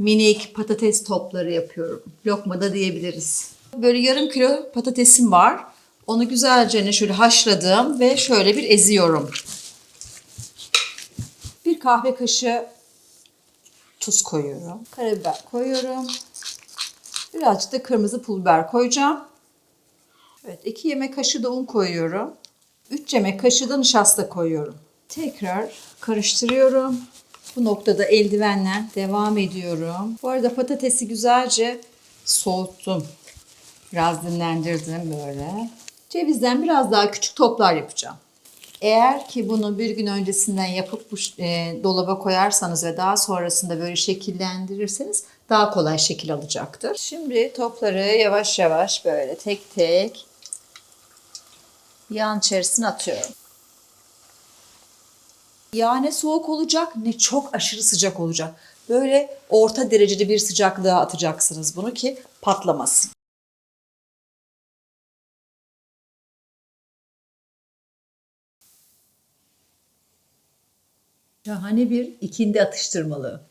minik patates topları yapıyorum. Lokmada diyebiliriz. Böyle yarım kilo patatesim var. Onu güzelce şöyle haşladım ve şöyle bir eziyorum. Bir kahve kaşığı tuz koyuyorum. Karabiber koyuyorum. Birazcık da kırmızı pul biber koyacağım. Evet, 2 yemek kaşığı da un koyuyorum. 3 yemek kaşığı da nişasta koyuyorum. Tekrar karıştırıyorum. Bu noktada eldivenle devam ediyorum. Bu arada patatesi güzelce soğuttum. Biraz dinlendirdim böyle. Cevizden biraz daha küçük toplar yapacağım. Eğer ki bunu bir gün öncesinden yapıp bu e, dolaba koyarsanız ve daha sonrasında böyle şekillendirirseniz daha kolay şekil alacaktır. Şimdi topları yavaş yavaş böyle tek tek yağın içerisine atıyorum. Yağ ne soğuk olacak ne çok aşırı sıcak olacak. Böyle orta derecede bir sıcaklığa atacaksınız bunu ki patlamasın. Şahane bir ikindi atıştırmalığı.